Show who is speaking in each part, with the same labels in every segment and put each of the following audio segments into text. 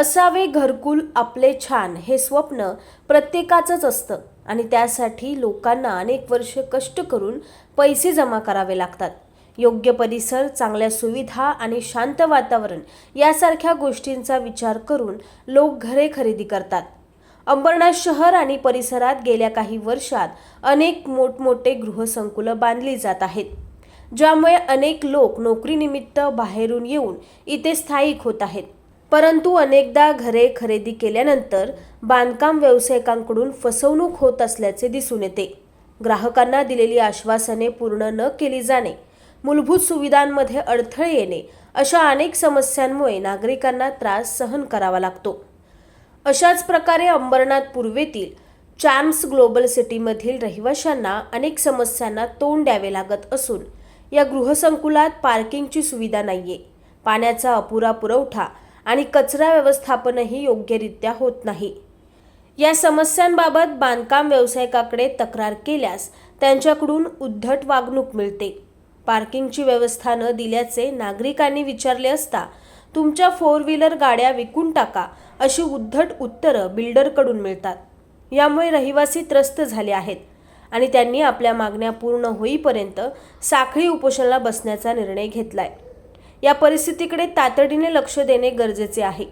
Speaker 1: असावे घरकुल आपले छान हे स्वप्न प्रत्येकाचंच असतं आणि त्यासाठी लोकांना अनेक वर्ष कष्ट करून पैसे जमा करावे लागतात योग्य परिसर चांगल्या सुविधा आणि शांत वातावरण यासारख्या गोष्टींचा विचार करून लोक घरे खरेदी करतात अंबरनाथ शहर आणि परिसरात गेल्या काही वर्षात अनेक मोठमोठे गृहसंकुलं बांधली जात आहेत ज्यामुळे अनेक लोक नोकरीनिमित्त बाहेरून येऊन इथे स्थायिक होत आहेत परंतु अनेकदा घरे खरेदी केल्यानंतर बांधकाम व्यावसायिकांकडून फसवणूक होत असल्याचे दिसून येते ग्राहकांना दिलेली आश्वासने पूर्ण न केली जाणे मूलभूत सुविधांमध्ये अडथळे येणे अशा अनेक समस्यांमुळे नागरिकांना त्रास सहन करावा लागतो अशाच प्रकारे अंबरनाथ पूर्वेतील चार्म्स ग्लोबल सिटीमधील रहिवाशांना अनेक समस्यांना तोंड द्यावे लागत असून या गृहसंकुलात पार्किंगची सुविधा नाहीये पाण्याचा अपुरा पुरवठा आणि कचरा व्यवस्थापनही योग्यरित्या होत नाही या समस्यांबाबत बांधकाम व्यावसायिकाकडे तक्रार केल्यास त्यांच्याकडून उद्धट वागणूक मिळते पार्किंगची व्यवस्था न दिल्याचे नागरिकांनी विचारले असता तुमच्या फोर व्हीलर गाड्या विकून टाका अशी उद्धट उत्तरं बिल्डरकडून मिळतात यामुळे रहिवासी त्रस्त झाले आहेत आणि त्यांनी आपल्या मागण्या पूर्ण होईपर्यंत साखळी उपोषणाला बसण्याचा निर्णय घेतलाय या परिस्थितीकडे तातडीने लक्ष देणे गरजेचे आहे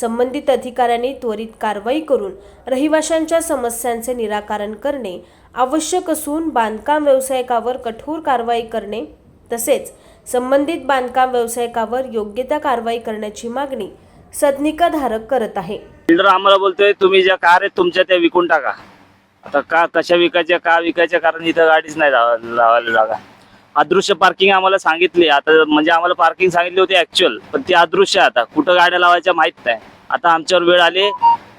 Speaker 1: संबंधित अधिकाऱ्यांनी त्वरित कारवाई करून रहिवाशांच्या समस्यांचे निराकरण करणे आवश्यक असून बांधकाम व्यावसायिकावर कठोर कारवाई करणे तसेच संबंधित बांधकाम व्यावसायिकावर योग्य त्या कारवाई करण्याची मागणी धारक करत आहे
Speaker 2: बिल्डर आम्हाला बोलतोय तुम्ही ज्या कार आहेत तुमच्या त्या विकून टाका आता का कशा विकायच्या का विकायच्या कारण इथं गाडीच नाही लावायला जागा अदृश्य पार्किंग आम्हाला सांगितली आता म्हणजे आम्हाला पार्किंग सांगितली होती ऍक्च्युअल पण ती अदृश्य आता कुठं गाड्या लावायच्या माहित नाही आता आमच्यावर वेळ आली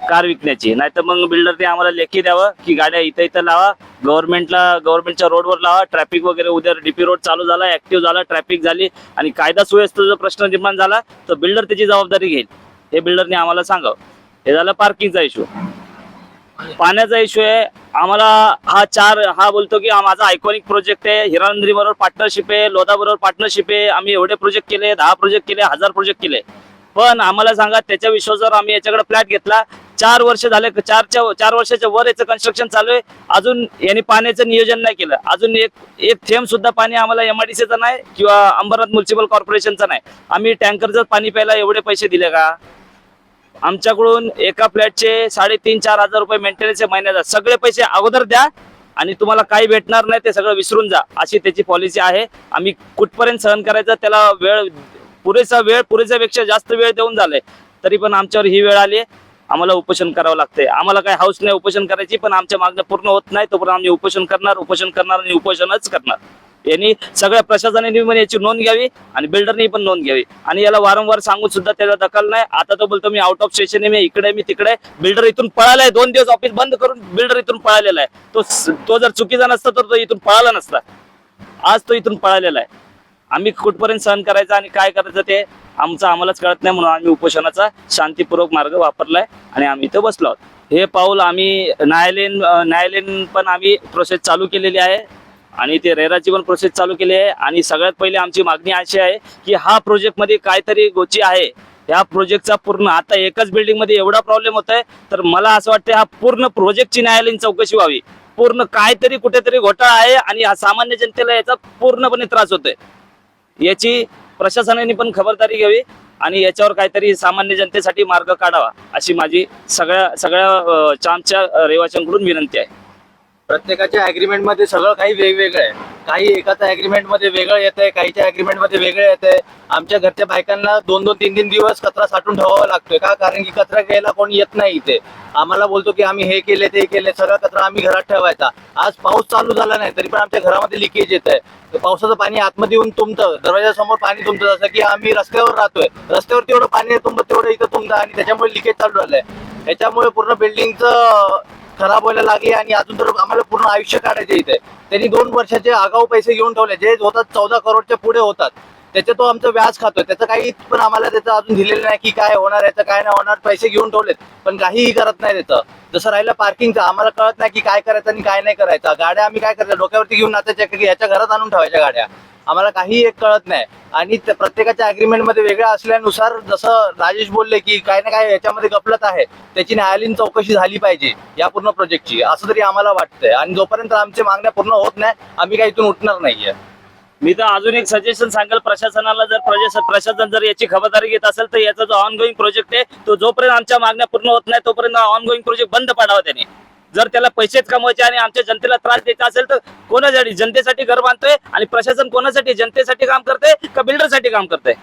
Speaker 2: कार विकण्याची नाहीतर मग बिल्डरने आम्हाला लेखी द्यावं की गाड्या इथं इथं लावा गव्हर्नमेंटला गव्हर्नमेंटच्या रोडवर लावा ट्रॅफिक वगैरे उद्या डीपी रोड चालू झाला ऍक्टिव्ह झाला ट्रॅफिक झाली आणि कायदा सुव्यवस्थेचा प्रश्न निर्माण झाला तर बिल्डर त्याची जबाबदारी घेईल हे बिल्डरने आम्हाला सांगावं हे झालं पार्किंगचा इश्यू पाण्याचा इश्यू आहे आम्हाला हा चार हा बोलतो की माझा आयकॉनिक प्रोजेक्ट आहे हिरानंद्री बरोबर पार्टनरशिप आहे लोधा बरोबर पार्टनरशिप आहे आम्ही एवढे प्रोजेक्ट केले दहा प्रोजेक्ट केले हजार प्रोजेक्ट केले पण आम्हाला सांगा त्याच्या जर आम्ही याच्याकडे फ्लॅट घेतला चार वर्ष झाले चारच्या चार वर्षाच्या वर याचं कन्स्ट्रक्शन चालू आहे अजून यांनी पाण्याचं नियोजन नाही केलं अजून एक एक थेंब सुद्धा पाणी आम्हाला एमआयडीसीचं नाही किंवा अंबरनाथ म्युन्सिपल कॉर्पोरेशनचं नाही आम्ही टँकरचं पाणी प्यायला एवढे पैसे दिले का आमच्याकडून एका फ्लॅटचे साडेतीन चार हजार रुपये मेंटेनन्स महिन्याचा सगळे पैसे अगोदर द्या आणि तुम्हाला काही भेटणार नाही ते सगळं विसरून जा अशी त्याची पॉलिसी आहे आम्ही कुठपर्यंत सहन करायचं त्याला वेळ पुरेसा वेळ पुरेसापेक्षा जास्त वेळ देऊन झालाय तरी पण आमच्यावर ही वेळ आली आम्हाला उपोषण करावं लागतंय आम्हाला काही हाऊस नाही उपोषण करायची पण आमच्या मागण्या पूर्ण होत नाही तोपर्यंत आम्ही उपोषण करणार उपोषण करणार आणि उपोषणच करणार यांनी सगळ्या प्रशासनाने पण याची नोंद घ्यावी आणि बिल्डरनी पण नोंद घ्यावी आणि याला वारंवार सांगून सुद्धा त्याला दखल नाही आता तो बोलतो मी आउट ऑफ स्टेशन आहे मी इकडे मी तिकडे बिल्डर इथून पळालाय दोन दिवस ऑफिस बंद करून बिल्डर इथून पळालेला आहे तो तो जर चुकीचा नसता तर तो इथून पळाला नसता आज तो इथून पळालेला आहे आम्ही कुठपर्यंत सहन करायचं आणि काय करायचं ते आमचं आम्हालाच कळत नाही म्हणून आम्ही उपोषणाचा शांतीपूर्वक मार्ग वापरलाय आणि आम्ही इथं बसलो आहोत हे पाऊल आम्ही न्यायालयीन न्यायालयीन पण आम्ही प्रोसेस चालू केलेली आहे आणि ते रेराची पण प्रोसेस चालू केली आहे आणि सगळ्यात पहिले आमची मागणी अशी आहे की हा प्रोजेक्ट मध्ये काहीतरी गोची आहे या प्रोजेक्टचा पूर्ण आता एकाच बिल्डिंग मध्ये एवढा प्रॉब्लेम होत आहे तर मला असं वाटतं हा पूर्ण प्रोजेक्टची न्यायालयीन चौकशी व्हावी पूर्ण काहीतरी कुठेतरी घोटाळा आहे आणि हा सामान्य जनतेला याचा पूर्णपणे त्रास होतोय याची प्रशासनाने पण खबरदारी घ्यावी आणि याच्यावर काहीतरी सामान्य जनतेसाठी मार्ग काढावा अशी माझी सगळ्या सगळ्या चामच्या रहिवाशांकडून विनंती आहे प्रत्येकाच्या अग्रीमेंट मध्ये सगळं काही वेगवेगळं आहे काही एकाच्या अग्रीमेंट मध्ये वेगळं येत आहे
Speaker 3: काहीच्या अग्रीमेंट मध्ये वेगळं येत आहे आमच्या घरच्या बायकांना दोन दोन तीन तीन दिवस कचरा साठून ठेवावा लागतोय का कारण की कचरा घ्यायला कोण येत नाही इथे आम्हाला बोलतो की आम्ही हे केले ते केले सगळा कचरा आम्ही घरात ठेवायचा आज पाऊस चालू झाला नाही तरी पण आमच्या घरामध्ये लिकेज येत आहे पावसाचं पाणी आतमध्ये येऊन तुमचं दरवाजासमोर पाणी तुमचं जसं की आम्ही रस्त्यावर राहतोय रस्त्यावर तेवढं पाणी तुमचं तेवढं इथं तुमचं आणि त्याच्यामुळे लिकेज चालू झालंय त्याच्यामुळे पूर्ण बिल्डिंगचं खराब व्हायला लागली आणि अजून तर आम्हाला पूर्ण आयुष्य काढायचे इथे त्यांनी दोन वर्षाचे आगाऊ पैसे घेऊन ठेवले जे होतात चौदा करोडच्या पुढे होतात त्याचं तो आमचं व्याज खातोय त्याचं काही पण आम्हाला त्याचं अजून दिलेलं नाही की काय होणार याचं काय नाही होणार पैसे घेऊन ठेवलेत पण काहीही करत नाही त्याचं जसं राहिलं पार्किंगचं आम्हाला कळत नाही की काय करायचं आणि काय नाही करायचं गाड्या आम्ही काय करायचं डोक्यावरती घेऊन नाचायच्या की याच्या घरात आणून ठेवायच्या गाड्या आम्हाला काही एक कळत नाही आणि प्रत्येकाच्या अग्रीमेंटमध्ये वेगळ्या असल्यानुसार जसं राजेश बोलले की काय ना काय याच्यामध्ये गपलत आहे त्याची न्यायालयीन चौकशी झाली पाहिजे या पूर्ण प्रोजेक्टची असं तरी आम्हाला
Speaker 2: वाटतंय आणि जोपर्यंत आमच्या मागण्या पूर्ण होत नाही आम्ही काही इथून उठणार नाहीये मी तर अजून एक सजेशन सांगेल प्रशासनाला जर प्रशासन जर याची खबरदारी घेत असेल तर याचा जो ऑनगोईंग प्रोजेक्ट आहे तो जोपर्यंत आमच्या मागण्या पूर्ण होत नाही तोपर्यंत ऑनगोईंग प्रोजेक्ट बंद पाडावा त्याने जर त्याला पैसेच कमवायचे आणि आमच्या जनतेला त्रास द्यायचा असेल तर कोणासाठी जनतेसाठी घर बांधतोय आणि प्रशासन कोणासाठी जनतेसाठी काम करते का बिल्डरसाठी काम करते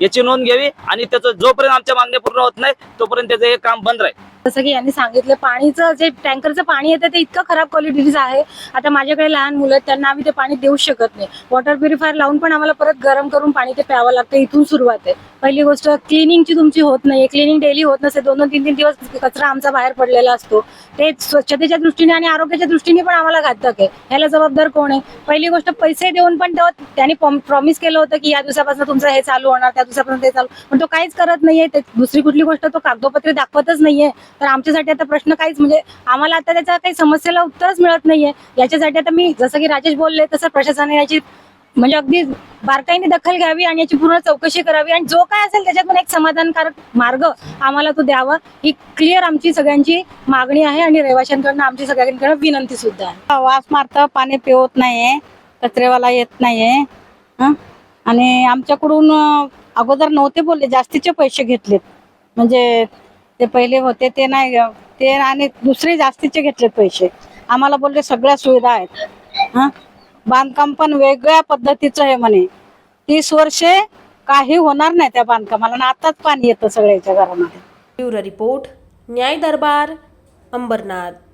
Speaker 2: याची नोंद घ्यावी आणि त्याचं जोपर्यंत आमच्या मागण्या पूर्ण होत नाही तोपर्यंत त्याचं हे काम बंद राहील
Speaker 4: जसं की यांनी सांगितलं पाणीचं जे टँकरचं पाणी येतं ते इतकं खराब क्वालिटीच आहे आता माझ्याकडे लहान मुलं आहेत त्यांना आम्ही ते पाणी देऊ शकत नाही वॉटर प्युरिफायर लावून पण आम्हाला परत गरम करून पाणी ते प्यावं लागतं इथून सुरुवात आहे पहिली गोष्ट क्लिनिंगची तुमची होत नाही क्लिनिंग डेली होत नसते दोन दोन तीन तीन दिवस कचरा आमचा बाहेर पडलेला असतो ते स्वच्छतेच्या दृष्टीने आणि आरोग्याच्या दृष्टीने पण आम्हाला घातक आहे ह्याला जबाबदार कोण आहे पहिली गोष्ट पैसे देऊन पण त्यांनी प्रॉमिस केलं होतं की या दिवसापासून तुमचं हे चालू होणार त्या दिवसापासून ते चालू पण तो काहीच करत नाहीये दुसरी कुठली गोष्ट तो कागदोपत्रे दाखवतच नाहीये तर आमच्यासाठी आता प्रश्न काहीच म्हणजे आम्हाला आता त्याचा काही समस्येला उत्तरच मिळत नाहीये याच्यासाठी आता मी जसं की राजेश बोलले तसं प्रशासनाने याची म्हणजे अगदी बारकाईने दखल घ्यावी आणि याची पूर्ण चौकशी करावी आणि जो काय असेल त्याच्यातून एक समाधानकारक मार्ग आम्हाला तो द्यावा ही क्लिअर आमची सगळ्यांची मागणी आहे आणि रहिवाशांकडून आमची सगळ्यांकडे विनंती सुद्धा आहे वास मारत पाणी पिवत नाहीये कचरेवाला येत नाहीये आणि आमच्याकडून अगोदर नव्हते बोलले जास्तीचे पैसे घेतलेत म्हणजे ते पहिले होते ते नाही ते आणि दुसरे जास्तीचे घेतले पैसे आम्हाला बोलले सगळ्या सुविधा आहेत हा बांधकाम पण वेगळ्या पद्धतीचं आहे म्हणे तीस वर्षे काही होणार नाही त्या बांधकामाला ना आताच पाणी येतं सगळ्याच्या घरामध्ये ब्युरो रिपोर्ट न्याय दरबार अंबरनाथ